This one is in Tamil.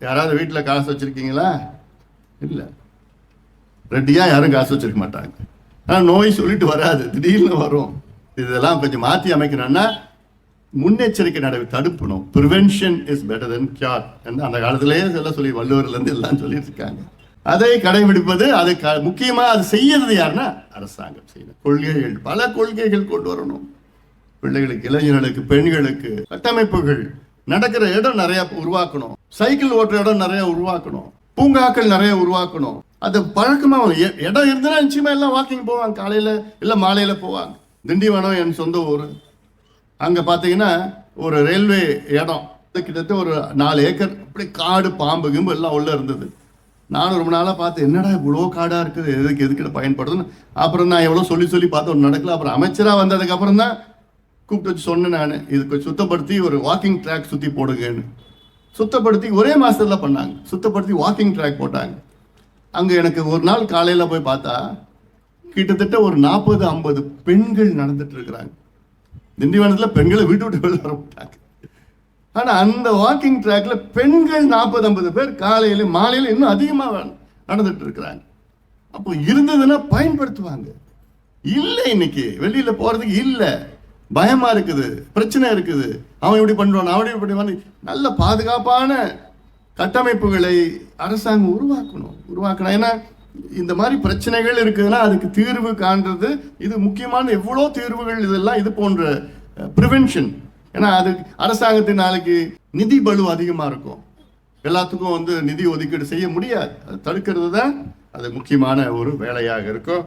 யாராவது வீட்டில் காசு வச்சுருக்கீங்களா? இல்லை. ரெட்டியாக யாரும் காசு வச்சிருக்க மாட்டாங்க. ஆனால் நோய் சொல்லிட்டு வராது. திடீர்னு வரும். இதெல்லாம் கொஞ்சம் மாற்றி அமைக்கணும்னா முன்னெச்சரிக்கை நடவு தடுப்பணும். Prevention is better than cure என்று அந்த காலத்திலேயே எல்லாம் சொல்லி வள்ளுவர்லேருந்து எல்லாம் சொல்லிட்டு இருக்காங்க. அதை கடைபிடிப்பது அது க முக்கியமாக அது செய்யறது யாருன்னா அரசாங்கம் செய்யணும். கொள்கைகள் பல கொள்கைகள் கொண்டு வரணும். பிள்ளைகளுக்கு இளைஞர்களுக்கு பெண்களுக்கு கட்டமைப்புகள் நடக்கிற இடம் நிறைய உருவாக்கணும். சைக்கிள் ஓட்டுற இடம் நிறைய உருவாக்கணும். பூங்காக்கள் நிறைய உருவாக்கணும். அது பழக்கமாக எ- இடம் இருந்ததுன்னா நிச்சயமா எல்லாம் வாக்கிங் போவாங்க. காலையில இல்லை மாலையில போவாங்க. திண்டிவனம் என் சொந்த ஊர். அங்கே பார்த்தீங்கன்னா ஒரு ரயில்வே இடம். கிட்டத்தட்ட ஒரு நாலு ஏக்கர். அப்படி காடு பாம்பு கிம்பு எல்லாம் உள்ள இருந்தது. நானும் ரொம்ப நாளாக பார்த்து என்னடா இவ்வளோ காடாக இருக்குது? எதுக்கு எதுக்கிட்ட பயன்படுதுன்னு அப்புறம் நான் எவ்வளோ சொல்லி சொல்லி பார்த்து ஒன்று நடக்கல. அப்புறம் அமைச்சராக வந்ததுக்கப்புறம் தான் கூப்பிட்டு வச்சு சொன்னேன் நான். இதுக்கு சுத்தப்படுத்தி ஒரு வாக்கிங் ட்ராக் சுற்றி போடுங்கன்னு. சுத்தப்படுத்தி ஒரே மாதத்தில் பண்ணாங்க. சுத்தப்படுத்தி வாக்கிங் ட்ராக் போட்டாங்க. அங்கே எனக்கு ஒரு நாள் காலையில் போய் பார்த்தா கிட்டத்தட்ட ஒரு நாற்பது ஐம்பது பெண்கள் நடந்துட்டு இருக்கிறாங்க. திண்டிவனத்தில் பெண்களை வீட்டு விட்டு வெளில வர மாட்டாங்க. அந்த வாக்கிங் ட்ராக்ல பெண்கள் நாற்பது ஐம்பது பேர் காலையில் மாலையில் இன்னும் அதிகமாக நடந்துட்டு இருக்கிறாங்க. அப்போ இருந்ததுன்னா பயன்படுத்துவாங்க. இல்லை இன்னைக்கு வெளியில் போகிறதுக்கு இல்லை. பயமா இருக்குது பிரச்சனை இருக்குது. அவன் இப்படி பண்ணுவான் அவன் இப்படி பண்ணுவான் நல்ல பாதுகாப்பான கட்டமைப்புகளை அரசாங்கம் உருவாக்கணும் உருவாக்கணும். ஏன்னா இந்த மாதிரி பிரச்சனைகள் இருக்குதுன்னா அதுக்கு தீர்வு காண்றது இது முக்கியமான எவ்வளோ தீர்வுகள் இதெல்லாம் இது போன்ற ப்ரிவென்ஷன் ஏன்னா அது அரசாங்கத்தின் நாளைக்கு நிதி பலு அதிகமாக இருக்கும். எல்லாத்துக்கும் வந்து நிதி ஒதுக்கீடு செய்ய முடியாது. அது தடுக்கிறது தான் அது முக்கியமான ஒரு வேலையாக இருக்கும்.